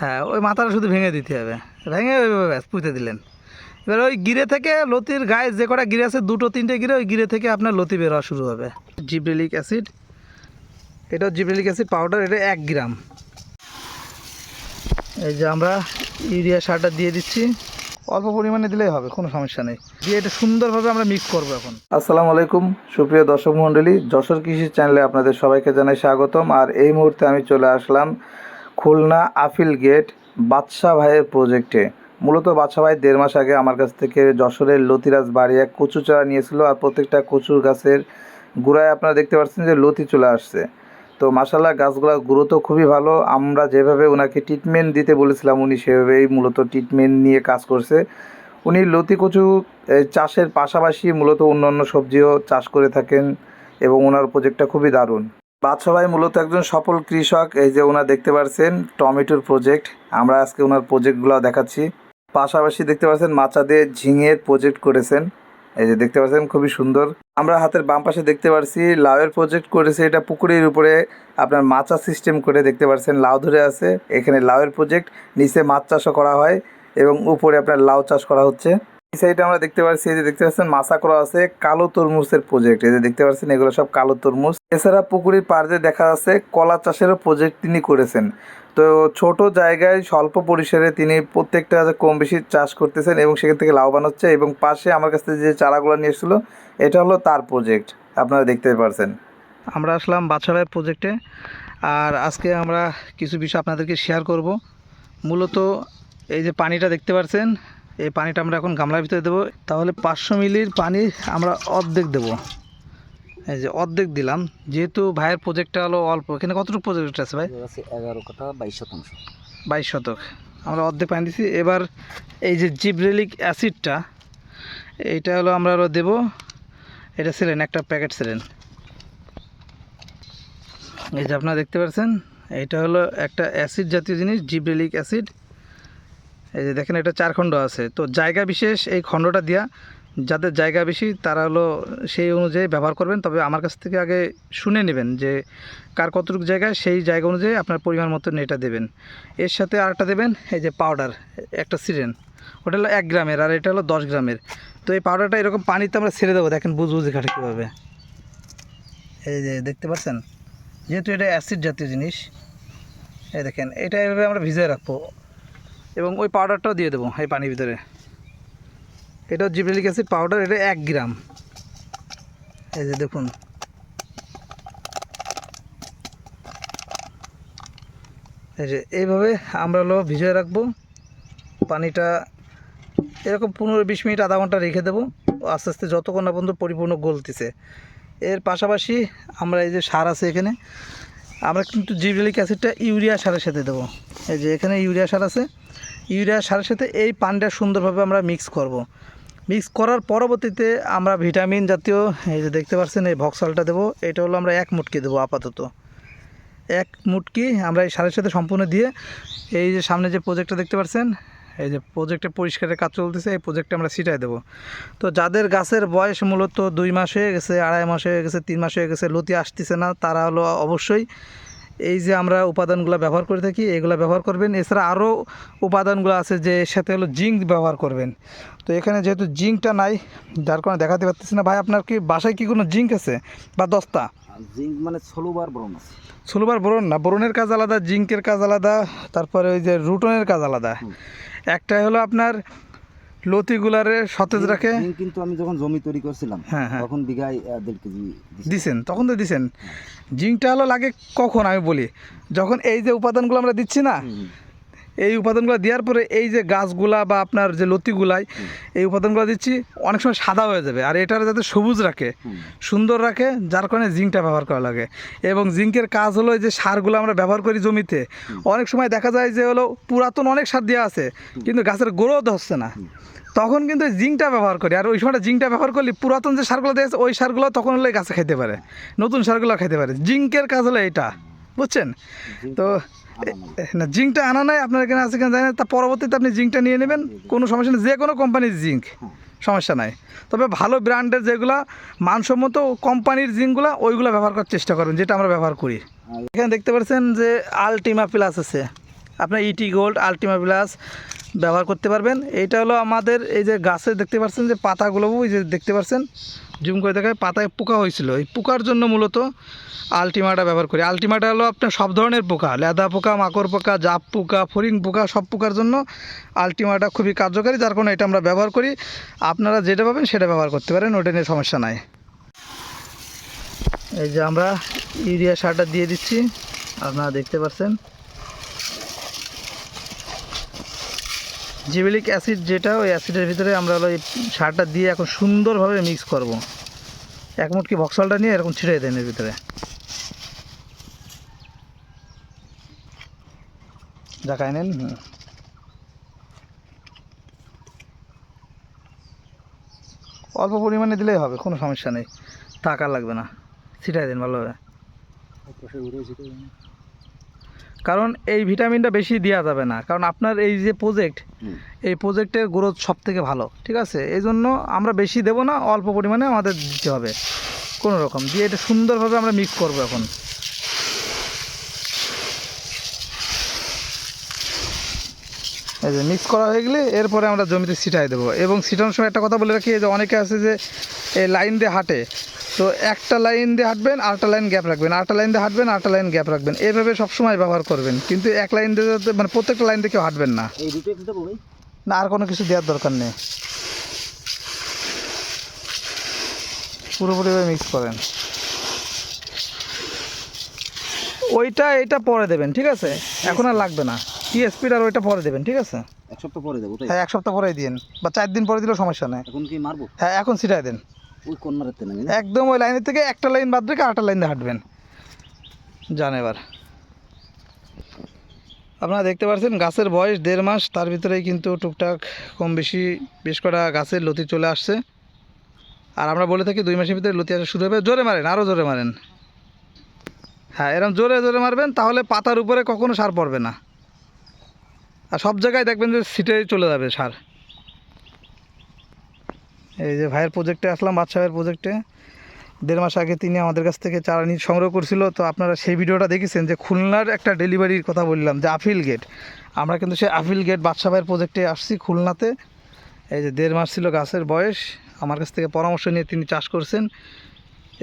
হ্যাঁ ওই মাথাটা শুধু ভেঙে দিতে হবে। ভেঙে ওইভাবে ব্যাস, পুঁতে দিলেন। এবার ওই গিরে থেকে লতির গায়ে যে কটা গিরে আছে, দুটো তিনটে গিরে ওই গিরে থেকে আপনার লতি বের হওয়া শুরু হবে। জিব্রেলিক অ্যাসিড, এটা জিব্রেলিক অ্যাসিড পাউডার, এটা এক গ্রাম। এই যে আমরা ইউরিয়া সারটা দিয়ে দিচ্ছি। অল্প পরিমাণে দিলেই হবে, কোনো সমস্যা নেই। দিয়ে এটা সুন্দরভাবে আমরা মিক্স করব এখন। আসসালামু আলাইকুম, সুপ্রিয় দর্শক মণ্ডলী, যশোর কৃষি চ্যানেলে আপনাদের সবাইকে জানাই স্বাগতম। আর এই মুহূর্তে আমি চলে আসলাম খুলনা আফিল গেট বাদশাহ ভাইয়ের প্রজেক্টে মূলত বাদশাহ ভাই দেড় মাস আগে আমার কাছ থেকে যশোরের লতিরাজ বাড়ি এক কচু চারা নিয়েছিল আর প্রত্যেকটা কচুর গাছের গোড়ায় আপনারা দেখতে পাচ্ছেন যে লতি চলে আসছে। তো মাসাল্লাহ গাছগুলোর গ্রোথও খুবই ভালো। আমরা যেভাবে ওনাকে ট্রিটমেন্ট দিতে বলেছিলাম, উনি সেভাবেই মূলত ট্রিটমেন্ট নিয়ে কাজ করছে। উনি লতি কচু চাষের পাশাপাশি মূলত অন্যান্য সবজিও চাষ করে থাকেন এবং ওনার প্রজেক্টটা খুবই দারুণ। বাদশা ভাই মূলত একজন সফল কৃষক। এই যে ওনার দেখতে পাচ্ছেন টমেটোর প্রজেক্ট আমরা আজকে ওনার প্রজেক্টগুলো দেখাচ্ছি। পাশাপাশি দেখতে পাচ্ছেন দিয়ে ঝিঙের প্রজেক্ট করেছেন। এই যে দেখতে পাচ্ছেন খুবই সুন্দর। আমরা হাতের বাম পাশে দেখতে পাচ্ছি লাউয়ের প্রজেক্ট করেছে। এটা পুকুরের উপরে আপনার মাচা সিস্টেম করে দেখতে পাচ্ছেন লাউ ধরে আছে। এখানে লাউয়ের প্রজেক্ট নিচে মাছ চাষও করা হয় এবং উপরে আপনার লাউ চাষ করা হচ্ছে। এই সাইডে আমরা দেখতে পাচ্ছি এই যে দেখতে পাচ্ছেন মাছা করা আছে, কালো তরমুজের প্রজেক্ট এই যে দেখতে পাচ্ছেন এগুলো সব কালো তরমুজ। এছাড়া পুকুরের পাড়ে দেখা যাচ্ছে কলা চাষেরও প্রজেক্ট তিনি করেছেন। তো ছোট জায়গায় স্বল্প পরিসরে তিনি প্রত্যেকটা কম বেশি চাষ করতেছেন এবং সেখান থেকে লাভবান হচ্ছে এবং পাশে আমার কাছ যে চারাগুলো নিয়ে এসেছিল, এটা হলো তার প্রজেক্ট আপনারা দেখতে পারছেন। আমরা আসলাম বাদশাহের প্রজেক্টে আর আজকে আমরা কিছু বিষয় আপনাদেরকে শেয়ার করব। মূলত এই যে পানিটা দেখতে পাচ্ছেন এই পানিটা আমরা এখন গামলার ভিতরে দেবো। তাহলে পাঁচশো মিলির পানি আমরা অর্ধেক দেবো। এই যে অর্ধেক দিলাম। যেহেতু ভাইয়ের প্রজেক্টটা হলো অল্প। এখানে কতটুকু প্রজেক্ট আছে ভাই? এগারো কাঠা বাইশ শতাংশ। বাইশ শতক। আমরা অর্ধেক পানি দিছি। এবার এই যে জিব্রেলিক অ্যাসিডটা এইটা হলো আমরা আরও দেবো। এটা ছিলেন একটা প্যাকেট ছিলেন এই যে আপনারা দেখতে পাচ্ছেন এটা হলো একটা অ্যাসিড জাতীয় জিনিস জিব্রেলিক অ্যাসিড। এই যে দেখেন, এটা চার খণ্ড আছে। তো জায়গা বিশেষ এই খণ্ডটা দেওয়া যাদের জায়গা বেশি, তারা হলো সেই অনুযায়ী ব্যবহার করবেন। তবে আমার কাছ থেকে আগে শুনে নেবেন যে কার কতটুকু জায়গায় সেই জায়গা অনুযায়ী আপনার পরিমাণ মতন এটা দেবেন। এর সাথে আরেকটা দেবেন, এই যে পাউডার একটা সিরেন ওটা হলো এক গ্রামের, আর এটা হলো দশ গ্রামের। তো এই পাউডারটা এরকম পানিতে আমরা ছেড়ে দেবো। দেখেন বুঝ বুঝে ঘাটে কীভাবে। এই যে, দেখতে পাচ্ছেন? যেহেতু এটা অ্যাসিড জাতীয় জিনিস, এই দেখেন, এটা এভাবে আমরা ভিজিয়ে রাখব। এবং ওই পাউডারটাও দিয়ে দেবো এই পানির ভিতরে। এটা জিব্রেলিক অ্যাসিড পাউডার এটা এক গ্রাম। এই যে দেখুন। এই যে এইভাবে আমরা হলো ভিজিয়ে রাখব। পানিটা এরকম পনেরো বিশ মিনিট, আধা ঘণ্টা রেখে দেবো। আস্তে আস্তে যতক্ষণ না পর্যন্ত পরিপূর্ণ গলতেছে। এর পাশাপাশি আমরা এই যে সার আছে এখানে, আমরা কিন্তু জিব্রেলিক অ্যাসিডটা ইউরিয়া সারের সাথে দেবো। এই যে এখানে ইউরিয়া সার আছে। ইউরিয়া সারের সাথে এই পানিটা সুন্দরভাবে আমরা মিক্স করব। মিক্স করার পরবর্তীতে আমরা ভিটামিন জাতীয়, এই যে দেখতে পাচ্ছেন এই ভক্সালটা দেবো, এটা হলো আমরা এক মুটকি দেবো আপাতত এক মুটকি আমরা এই সারের সাথে সম্পূর্ণ দিয়ে এই যে সামনে যে প্রজেক্টটা দেখতে পাচ্ছেন, এই যে প্রজেক্টে পরিষ্কারের কাজ চলতেছে, এই প্রজেক্টে আমরা ছিটাই দেবো তো যাদের গাছের বয়স মূলত দুই মাস হয়ে গেছে, আড়াই মাস হয়ে গেছে, তিন মাস হয়ে গেছে, লতি আসতেছে না, তারা হলো অবশ্যই এই যে আমরা উপাদানগুলো ব্যবহার করে থাকি এগুলো ব্যবহার করবেন। এছাড়া আরও উপাদানগুলো আছে যে সাথে হলো জিঙ্ক ব্যবহার করবেন। তো এখানে যেহেতু জিঙ্কটা নাই যার কারণে দেখাতে পারতেছি না। ভাই আপনার কি বাসায় কি কোনো জিঙ্ক আছে? বা দস্তা? জিঙ্ক মানে ষোলোবার ব্রণ আছে। ষোলোবার বোরন না বোরনের কাজ আলাদা জিঙ্কের কাজ আলাদা তারপরে ওই যে রুটনের কাজ আলাদা। হুম। একটা হলো আপনার লতিগুলারে সতেজ রাখে? কিন্তু আমি যখন জমি তৈরি করছিলাম হ্যাঁ, হ্যাঁ। তখন বিঘায় দেড় কেজি দিছেন? তখন তো দিছেন। জিঙ্কটা হলো লাগে কখন? আমি বলি যখন এই যে উপাদানগুলো আমরা দিচ্ছি না এই উপাদানগুলো দেওয়ার পরে এই যে গাছগুলা বা আপনার যে লতিগুলাই এই উপাদানগুলো দিচ্ছি অনেক সময় সাদা হয়ে যাবে। আর এটার যাতে সবুজ রাখে সুন্দর রাখে যার কারণে জিঙ্কটা ব্যবহার করা লাগে। এবং জিঙ্কের কাজ হলো যে সারগুলো আমরা ব্যবহার করি জমিতে। অনেক সময় দেখা যায় যে হলো পুরাতন অনেক সার দেওয়া আছে কিন্তু গাছের গ্রোথ হচ্ছে না। তখন কিন্তু জিঙ্কটা ব্যবহার করি। আর ওই সময়টা জিঙ্কটা ব্যবহার করলে পুরাতন যে সারগুলো দেওয়া আছে ওই সারগুলো তখন হলে গাছে খেতে পারে। নতুন সারগুলো খেতে পারে। জিঙ্কের কাজ হলো এটা বুঝছেন? তো। না, জিঙ্কটা আনা নাই, আপনার এখানে আছে কিনা জানেন তা পরবর্তীতে আপনি জিঙ্কটা নিয়ে নেবেন। কোনো সমস্যা নেই, যে কোনো কোম্পানির জিঙ্ক, সমস্যা নাই। তবে ভালো ব্র্যান্ডের যেগুলো, মানসম্মত কোম্পানির জিঙ্কগুলো, ওইগুলো ব্যবহার করার চেষ্টা করবেন যেটা আমরা ব্যবহার করি। এখানে দেখতে পাচ্ছেন যে আলটিমা প্লাস আছে। আপনার ইটি গোল্ড আলটিমা প্লাস ব্যবহার করতে পারবেন। এইটা হলো আমাদের এই যে গাছে দেখতে পাচ্ছেন যে পাতাগুলো, ওই যে দেখতে পাচ্ছেন জুম করে দেখায়, পাতায় পোকা হয়েছিল। এই পোকার জন্য মূলত আলটিমাটা ব্যবহার করি। আলটিমাটা হলো আপনার সব ধরনের পোকা, লেদা পোকা, মাকড় পোকা, জাপ পোকা, ফরিং পোকা, সব পোকার জন্য আলটিমাটা খুবই কার্যকারী, যার কারণে এটা আমরা ব্যবহার করি। আপনারা যেটা পাবেন সেটা ব্যবহার করতে পারেন, ওটা নিয়ে সমস্যা নাই। এই যে আমরা ইউরিয়া সারটা দিয়ে দিচ্ছি। আপনারা দেখতে পাচ্ছেন জিবেলিক অ্যাসিড যেটা, ওই অ্যাসিডের ভিতরে আমরা হলো এই সারটা দিয়ে এখন সুন্দরভাবে মিক্স করব। এক মুটকি ভক্সলটা নিয়ে এরকম ছিটিয়ে দেন এর ভিতরে। দেখায় নেন। অল্প পরিমাণে দিলেই হবে, কোনো সমস্যা নেই। টাকা লাগবে না। ছিটাই দিন ভালোভাবে। কারণ এই ভিটামিনটা বেশি দেওয়া যাবে না। কারণ আপনার এই যে প্রজেক্ট। এই প্রজেক্টের গ্রোথ সব থেকে ভালো ঠিক আছে? এই জন্য আমরা বেশি দেবো না অল্প পরিমাণে আমাদের দিতে হবে। কোনো রকম দিয়ে এটা সুন্দরভাবে আমরা মিক্স করব এখন। এই যে মিক্স করা হয়ে গেলে এরপরে আমরা জমিতে ছিটাই দেবো। এবং ছিটানোর সময় একটা কথা বলে রাখি যে অনেকে আছে যে এই লাইন দিয়ে হাঁটে। তো একটা লাইন দিয়ে হাঁটবেন আরেকটা লাইন গ্যাপ রাখবেন। আরেকটা লাইন দিয়ে হাঁটবেন আরেকটা লাইন গ্যাপ রাখবেন। এইভাবে সবসময় ব্যবহার করবেন। কিন্তু এক লাইন দিয়ে মানে প্রত্যেকটা লাইন দিয়ে কেউ হাঁটবেন না। না আর কোনো কিছু দেওয়ার দরকার নেই। পুরোপুরিভাবে মিক্স করেন। ওইটা এটা পরে দেবেন ঠিক আছে? এখন আর লাগবে না। টিএসপির আর ওইটা পরে দেবেন ঠিক আছে? এক সপ্তাহ পরে দেবো তাই? হ্যাঁ এক সপ্তাহ পরেই দিন বা চার দিন পরে দিলেও সমস্যা নেই। এখন কি মারবো? হ্যাঁ এখন ছিটাই দেন। ওই কর্নারের তে নামি একদম ওই লাইনের থেকে একটা লাইন বাদ রেখে আটটা লাইন হাঁটবেন। যান এবার। আপনারা দেখতে পাচ্ছেন গাছের বয়স দেড় মাস, তার ভিতরেই কিন্তু টুকটাক কম বেশি বেশ কটা গাছের লতি চলে আসছে। আর আমরা বলে থাকি দুই মাসের ভিতরে লতি আসা শুরু হবে। জোরে মারেন আরও জোরে মারেন। হ্যাঁ এরকম জোরে জোরে মারবেন, তাহলে পাতার উপরে কখনো সার পড়বে না। আর সব জায়গায় দেখবেন যে সিটে চলে যাবে সার। এই যে ভাইয়ের প্রজেক্টে আসলাম বাদশা ভাইয়ের প্রজেক্টে দেড় মাস আগে তিনি আমাদের কাছ থেকে চারা নিয়ে সংগ্রহ করছিল। তো আপনারা সেই ভিডিওটা দেখেছেন যে খুলনার একটা ডেলিভারির কথা বললাম, যে আপিল গেট আমরা কিন্তু সেই আপিল গেট বাদশা ভাইয়ের প্রজেক্টে আসছি খুলনাতে। এই যে দেড় মাস ছিল গাছের বয়স। আমার কাছ থেকে পরামর্শ নিয়ে তিনি চাষ করছেন।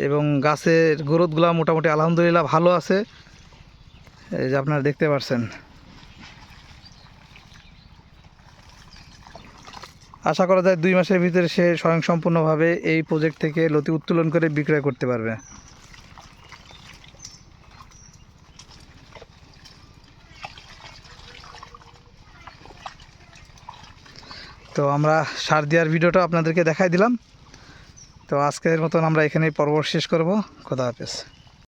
এবং গাছের গ্রোথগুলো মোটামুটি আলহামদুলিল্লাহ ভালো আছে। এই যে আপনারা দেখতে পাচ্ছেন আশা করা যায় দুই মাসের ভিতরে সে স্বয়ংসম্পূর্ণভাবে এই প্রজেক্ট থেকে লতি উত্তোলন করে বিক্রয় করতে পারবে। তো আমরা সার দেওয়ার ভিডিওটা আপনাদেরকে দেখাই দিলাম। তো আজকের মতন আমরা এখানেই পর্ব শেষ করব। খোদা হাফেজ।